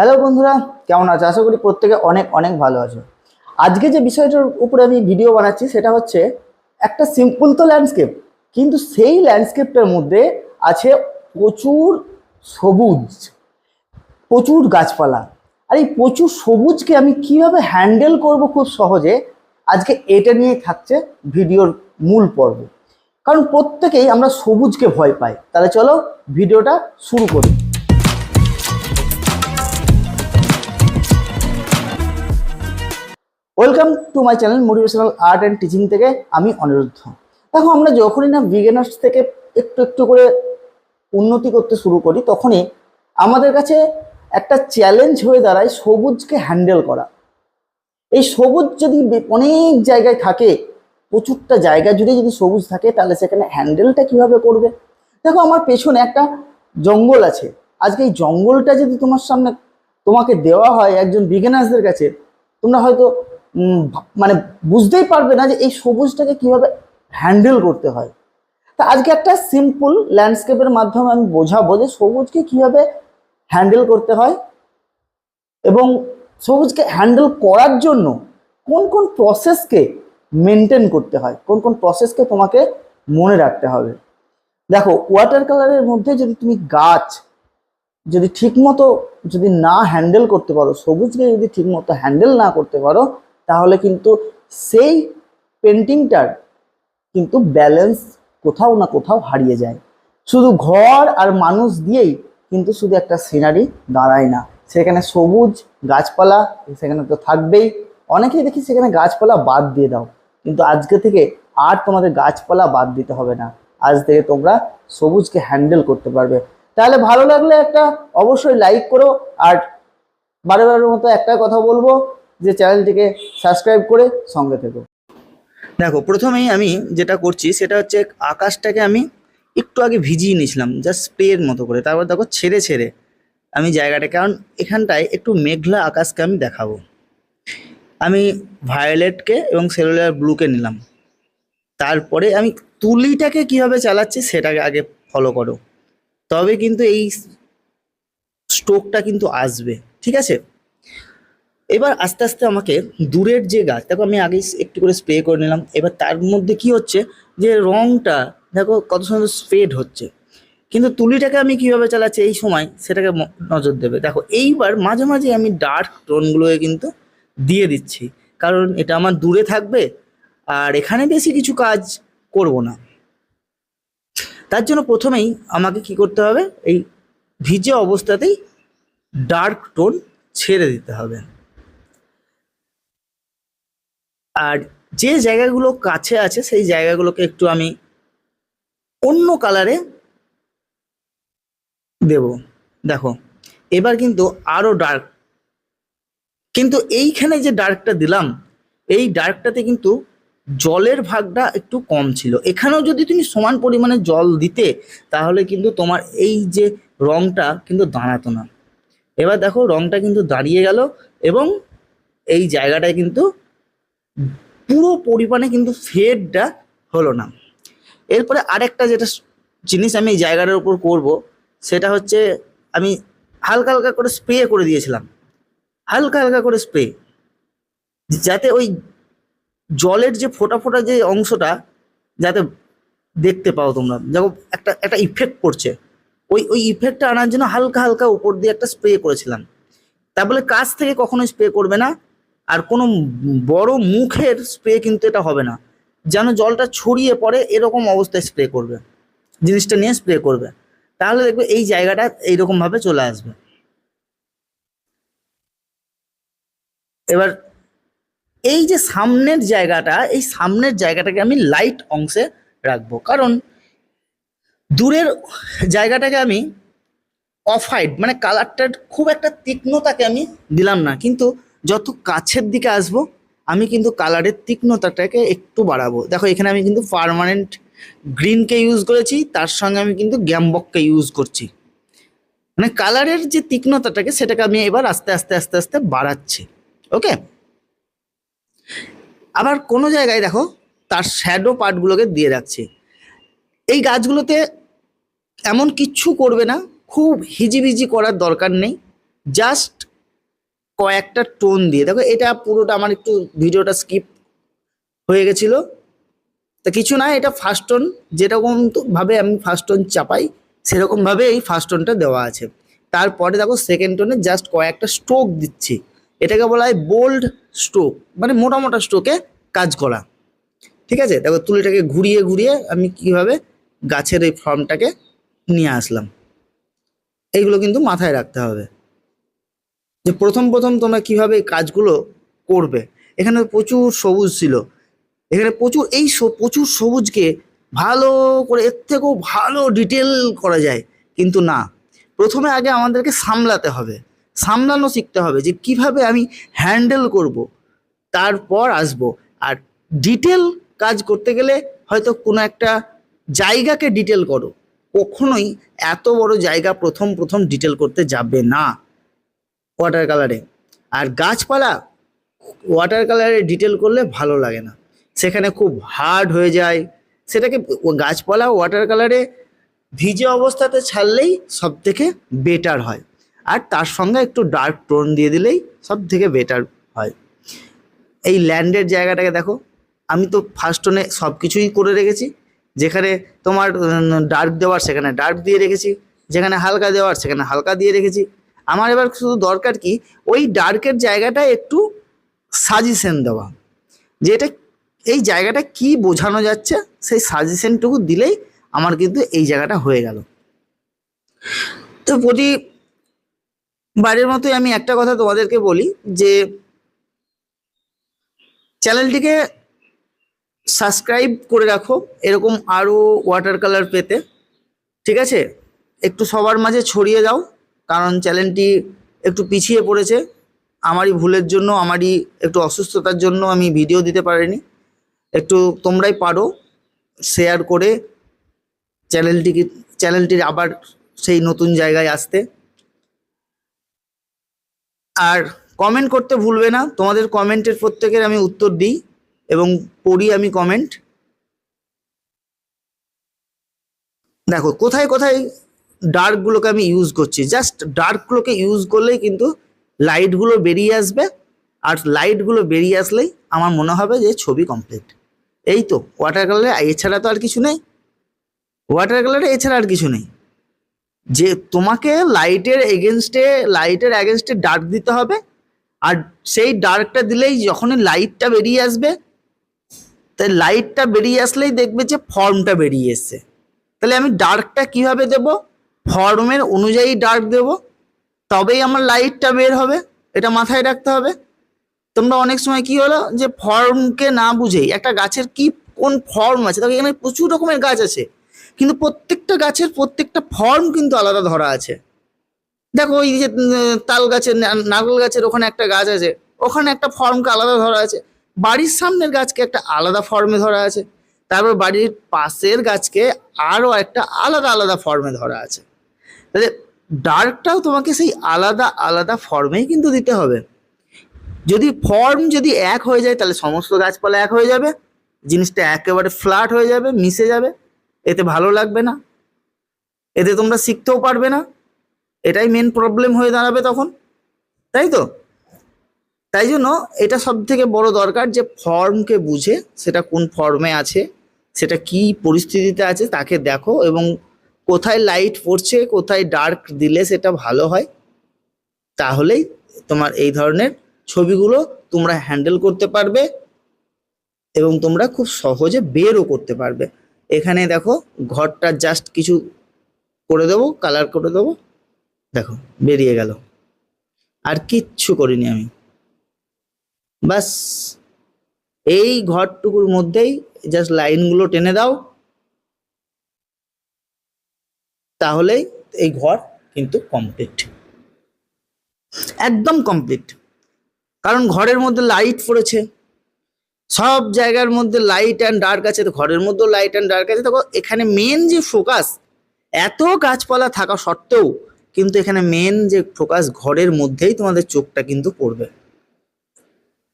Hello বন্ধুরা, কেমন আছো? আশা করি প্রত্যেকে অনেক অনেক ভালো আছো। আজকে যে বিষয়টার উপরে আমি ভিডিও বানাচ্ছি, সেটা হচ্ছে একটা সিম্পল তো ল্যান্ডস্কেপ কিন্তু সেই ল্যান্ডস্কেপটার মধ্যে আছে প্রচুর সবুজ, প্রচুর গাছপালা। আর এই প্রচুর সবুজকে আমি কীভাবে হ্যান্ডেল করব খুব সহজে, আজকে এটা নিয়ে থাকছে ভিডিওর মূল পর্ব। কারণ প্রত্যেকেই আমরা সবুজকে ভয় পাই। তাহলে চলো ভিডিওটা শুরু করি। Welcome to my channel motivational art and teaching থেকে আমি অনিরুদ্ধ। দেখো, আমরা যখনই না বিগিনার্স থেকে একটু একটু করে উন্নতি করতে শুরু করি, তখনই আমাদের কাছে একটা চ্যালেঞ্জ হয়ে দাঁড়ায় সবুজকে হ্যান্ডেল করা। এই সবুজ যদি অনেক জায়গায় থাকে, প্রচুরটা জায়গা জুড়ে যদি সবুজ থাকে, তাহলে সেখানে হ্যান্ডেলটা কীভাবে করবে? দেখো, আমার পেছনে একটা জঙ্গল আছে। আজকে এই জঙ্গলটা যদি তোমার সামনে তোমাকে দেওয়া হয় একজন বিগিনার্সদের কাছে, তোমরা হয়তো মানে বুঝতেই পারবে না যে এই সবুজটাকে কীভাবে হ্যান্ডেল করতে হয়। তা আজকে একটা সিম্পল ল্যান্ডস্কেপের মাধ্যমে আমি বোঝাবো যে সবুজকে কীভাবে হ্যান্ডেল করতে হয় এবং সবুজকে হ্যান্ডেল করার জন্য কোন কোন প্রসেসকে মেনটেন করতে হয়, কোন কোন প্রসেসকে তোমাকে মনে রাখতে হবে। দেখো ওয়াটার কালারের মধ্যে যদি তুমি গাছ যদি ঠিকমতো যদি না হ্যান্ডেল করতে পারো, সবুজকে যদি ঠিকমতো হ্যান্ডেল না করতে পারো তাহলে কিন্তু সেই পেন্টিংটার কিন্তু ব্যালেন্স কোথাও না কোথাও হারিয়ে যায়। শুধু ঘর আর মানুষ দিয়েই কিন্তু শুধু একটা সিনারি দাঁড়ায় না। সেখানে সবুজ গাছপালা, সেখানে তো থাকবেই। অনেকেই দেখি সেখানে গাছপালা বাদ দিয়ে দাও, কিন্তু আজকে থেকে আর তোমাদের গাছপালা বাদ দিতে হবে না। আজ থেকে তোমরা সবুজকে হ্যান্ডেল করতে পারবে। তাহলে ভালো লাগলে একটা অবশ্যই লাইক করো। আর বারে বারের মতো একটা কথা বলব যে চ্যানেলটিকে সাবস্ক্রাইব করে সঙ্গে থেকো। দেখো, প্রথমেই আমি যেটা করছি সেটা হচ্ছে আকাশটাকে আমি একটু আগে ভিজিয়ে নিয়েছিলাম জাস্ট স্প্রের মতো করে। তারপর দেখো, ছেড়ে ছেড়ে আমি জায়গাটা, কারণ এখানটায় একটু মেঘলা আকাশকে আমি দেখাবো। আমি ভায়োলেটকে এবং সেলুলার ব্লুকে নিলাম। তারপরে আমি তুলিটাকে কীভাবে চালাচ্ছি সেটাকে আগে ফলো করো। তবে কিন্তু এই স্ট্রোকটা কিন্তু আসবে, ঠিক আছে? এবার আস্তে আস্তে আমাকে দূরের যে গাছ, দেখো আমি আগে একটু করে স্প্রে করে নিলাম, এবার তার মধ্যে কি হচ্ছে যে রংটা, দেখো কত সুন্দর স্প্রেড হচ্ছে। কিন্তু তুলিটাকে আমি কীভাবে চালাচ্ছি এই সময় সেটাকে নজর দেবে। দেখো এইবার মাঝে মাঝে আমি ডার্ক টোনগুলোকে কিন্তু দিয়ে দিচ্ছি, কারণ এটা আমার দূরে থাকবে আর এখানে বেশি কিছু কাজ করব না। তার জন্য প্রথমেই আমাকে কি করতে হবে? এই ভিজে অবস্থাতেই ডার্ক টোন ছেড়ে দিতে হবে। আর যে জায়গাগুলো কাছে আছে, সেই জায়গাগুলোকে একটু আমি অন্য কালারে দেব। দেখো, এবার কিন্তু আরও ডার্ক কিন্তু এইখানে যে ডার্কটা দিলাম, এই ডার্কটাতে কিন্তু জলের ভাগটা একটু কম ছিল। এখানেও যদি তুমি সমান পরিমাণে জল দিতে, তাহলে কিন্তু তোমার এই যে রংটা কিন্তু দাঁড়াতো না। এবার দেখো, রংটা কিন্তু দাঁড়িয়ে গেল এবং এই জায়গাটায় কিন্তু পুরো পরিমাণে কিন্তু ফেডটা হলো না। এরপরে আরেকটা যেটা জিনিস আমি জায়গাটার উপর করব, সেটা হচ্ছে আমি হালকা হালকা করে স্প্রে করে দিয়েছিলাম। হালকা হালকা করে স্প্রে যাতে ওই জলের যে ফোটা ফোটা যে অংশটা, যাতে দেখতে পাও তোমরা। দেখো, একটা একটা ইফেক্ট পড়ছে ওই ওই ইফেক্টটা আনার জন্য হালকা হালকা উপর দিয়ে একটা স্প্রে করেছিলাম। তা বলে কাছ থেকে কখনোই স্প্রে করবে না। আর কোনো বড় মুখের স্প্রে কিন্তু এটা হবে না। যেন জলটা ছড়িয়ে পড়ে, এরকম অবস্থায় স্প্রে করবে। জিনিসটা নিয়ে স্প্রে করবে। তাহলে দেখবে এই জায়গাটা এইরকম ভাবে চলে আসবে। এবার এই যে সামনের জায়গাটা, এই সামনের জায়গাটাকে আমি লাইট অংশে রাখব। কারণ দূরের জায়গাটাকে আমি অফ হাইট মানে কালারটার খুব একটা তীক্ষ্ণতাকে আমি দিলাম না। কিন্তু যত কাছের দিকে আসব, আমি কিন্তু কালারের তীক্ষ্ণতাটাকে একটু বাড়াবো। দেখো, এখানে আমি কিন্তু পার্মানেন্ট গ্রিনকে ইউজ করেছি, তার সঙ্গে আমি কিন্তু গ্যামবককে ইউজ করছি। মানে কালারের যে তীক্ষ্ণতাটাকে, সেটাকে আমি এবার আস্তে আস্তে আস্তে আস্তে বাড়াচ্ছি। ওকে আবার কোনো জায়গায় দেখো, তার শ্যাডো পার্টগুলোকে দিয়ে রাখছি। এই গাছগুলোতে এমন কিচ্ছু করবে না, খুব হিজিবিজি করার দরকার নেই। জাস্ট কয়েকটা টোন দিয়ে। দেখো, এটা পুরোটা আমার একটু ভিডিওটা স্কিপ হয়ে গেছিল। তা কিছু না, এটা ফার্স্ট টোন যেরকম ভাবে আমি ফার্স্ট টোন চাপাই, সেরকম ভাবে এই ফার্স্ট টোনটা দেওয়া আছে। তারপরে দেখো সেকেন্ড টোনে জাস্ট কয়েকটা স্ট্রোক দিচ্ছি। এটাকে বলা হয় বোল্ড স্ট্রোক মানে মোটা মোটা স্ট্রোকে কাজ করা। ঠিক আছে? দেখো, তুলিটাকে ঘুরিয়ে ঘুরিয়ে আমি কীভাবে গাছের এই ফর্মটাকে নিয়ে আসলাম। এইগুলো কিন্তু মাথায় রাখতে হবে। যে প্রথম প্রথম তোমরা কীভাবে কাজগুলো করবে। এখানে প্রচুর সবুজ ছিল। এখানে প্রচুর, এই প্রচুর সবুজকে ভালো করে, এর থেকেও ভালো ডিটেল করা যায়। কিন্তু না, প্রথমে আগে আমাদেরকে সামলাতে হবে। সামলানো শিখতে হবে যে কীভাবে আমি হ্যান্ডেল করব, তারপর আসব। আর ডিটেল কাজ করতে গেলে হয়তো কোনো একটা জায়গাকে ডিটেল করো। কখনোই এত বড় জায়গা প্রথম প্রথম ডিটেল করতে যাবে না। ওয়াটার কালারে আর গাছপালা ওয়াটার কালারে ডিটেল করলে ভালো লাগে না। সেখানে খুব হার্ড হয়ে যায়। সেটাকে গাছপালা ওয়াটার কালারে ভিজে অবস্থাতে ছাড়লেই সব থেকে বেটার হয়। আর তার সঙ্গে একটু ডার্ক টোন দিয়ে দিলেই সব থেকে বেটার হয়। এই ল্যান্ডের জায়গাটাকে দেখো। আমি তো ফার্স্ট টোনে সব কিছুই করে রেখেছি। যেখানে তোমার ডার্ক দেওয়ার সেখানে ডার্ক দিয়ে রেখেছি। যেখানে হালকা দেওয়ার সেখানে হালকা দিয়ে রেখেছি। আমার এবার শুধু দরকার কি, ওই ডার্কের জায়গাটা একটু সাজেশন দেওয়া। যে এটা এই জায়গাটা কি বোঝানো যাচ্ছে, সেই সাজেশনটুকু দিলেই আমার কিন্তু এই জায়গাটা হয়ে গেল। তো প্রতি বাড়ির মতোই আমি একটা কথা তোমাদেরকে বলি যে চ্যানেলটিকে সাবস্ক্রাইব করে রাখো, এরকম আরও ওয়াটার কালার পেতে, ঠিক আছে? একটু সবার মাঝে ছড়িয়ে দাও। কারণ চ্যানেলটি একটু পিছিয়ে পড়েছে। আমারই ভুলের জন্য, আমারই একটু অসুস্থতার জন্য আমি ভিডিও দিতে পারিনি। একটু তোমরাই পারো শেয়ার করে চ্যানেলটিকে চ্যানেলটির আবার সেই নতুন জায়গায় আসতে। আর কমেন্ট করতে ভুলবে না, তোমাদের কমেন্টের প্রত্যেকের আমি উত্তর দিই এবং পড়ি আমি কমেন্ট দেখো, কোথায় কোথায় ডার্কগুলোকে আমি ইউজ করছি। জাস্ট ডার্কগুলোকে ইউজ করলেই কিন্তু লাইটগুলো বেরিয়ে আসবে আর লাইটগুলো বেরিয়ে আসলেই আমার মনে হবে যে ছবি কমপ্লিট এই তো ওয়াটার কালারে এছাড়া তো আর কিছু নেই। ওয়াটার কালারে এছাড়া আর কিছু নেই। যে তোমাকে লাইটের এগেনস্টে লাইটের এগেনস্টে ডার্ক দিতে হবে আর সেই ডার্কটা দিলেই যখনই লাইটটা বেরিয়ে আসবে তাই লাইটটা বেরিয়ে আসলেই দেখবে যে ফর্মটা বেরিয়ে এসছে। তাহলে আমি ডার্কটা কীভাবে দেব? ফর্মের অনুযায়ী ডার্ক দেব, তবেই আমার লাইটটা বের হবে, এটা মাথায় রাখতে হবে। তোমরা অনেক সময় কি হলো যে ফর্মকে না বুঝেই একটা গাছের কি, কোন ফর্ম আছে তবে এখানে প্রচুর রকমের গাছ আছে, কিন্তু প্রত্যেকটা গাছের প্রত্যেকটা ফর্ম কিন্তু আলাদা ধরা আছে। দেখো ওই যে তাল গাছের নারকেল গাছের ওখানে একটা গাছ আছে, ওখানে একটা ফর্মকে আলাদা ধরা আছে, বাড়ির সামনের গাছকে একটা আলাদা ফর্মে ধরা আছে, তারপর বাড়ির পাশের গাছকে আরও একটা আলাদা আলাদা ফর্মে ধরা আছে। তাহলে ডার্কটাও তোমাকে সেই আলাদা আলাদা ফর্মেই কিন্তু দিতে হবে। যদি ফর্ম যদি এক হয়ে যায়, তাহলে সমস্ত গাছপালা এক হয়ে যাবে, জিনিসটা একেবারে ফ্ল্যাট হয়ে যাবে, মিশে যাবে, এতে ভালো লাগবে না। এতে তোমরা শিখতেও পারবে না। এটাই মেন প্রবলেম হয়ে দাঁড়াবে তখন। তাই তো? তাই জন্য এটা সব থেকে বড় দরকার যে ফর্মকে বুঝে, সেটা কোন ফর্মে আছে, সেটা কি পরিস্থিতিতে আছে, তাকে দেখো এবং কোথায় লাইট পড়ছে, কোথায় ডার্ক দিলে সেটা ভালো হয়, তাহলেই তোমার এই ধরনের ছবিগুলো তোমরা হ্যান্ডেল করতে পারবে এবং তোমরা খুব সহজে বেরও করতে পারবে। এখানে দেখো, ঘরটা জাস্ট কিছু করে দেবো কালার করে দেবো, দেখো, বেরিয়ে গেল। আর কিচ্ছু করিনি আমি। বাস এই ঘরটুকুর মধ্যেই জাস্ট লাইনগুলো টেনে দাও। তাহলেই এই ঘর কিন্তু কমপ্লিট একদম কমপ্লিট কারণ ঘরের মধ্যে লাইট পড়েছে। সব জায়গার মধ্যে লাইট অ্যান্ড ডার্ক আছে। তো ঘরের মধ্যেও লাইট অ্যান্ড ডার্ক আছে। দেখো, এখানে মেন যে ফোকাস এত গাছপালা থাকা সত্ত্বেও কিন্তু এখানে মেন যে ফোকাস ঘরের মধ্যেই তোমাদের চোখটা কিন্তু পড়বে।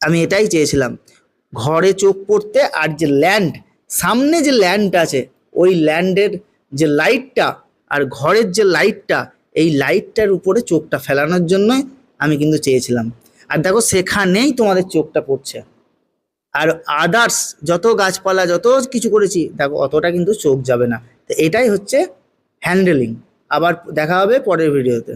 আমি এটাই চেয়েছিলাম। ঘরে চোখ পড়তে আর যে ল্যান্ড সামনে যে ল্যান্ড আছে, ওই ল্যান্ডের যে লাইটটা আর ঘরের যে লাইটটা এই লাইটটার উপরে চোখটা ফেলানোর জন্য আমি কিন্তু চেয়েছিলাম। আর দেখো সেখানেই তোমাদের চোখটা পড়ছে। আর আদার্স যত গাছপালা, যত কিছু করেছি, দেখো অতটা কিন্তু চোখ যাবে না। তো এটাই হচ্ছে হ্যান্ডেলিং আবার দেখা হবে পরের ভিডিওতে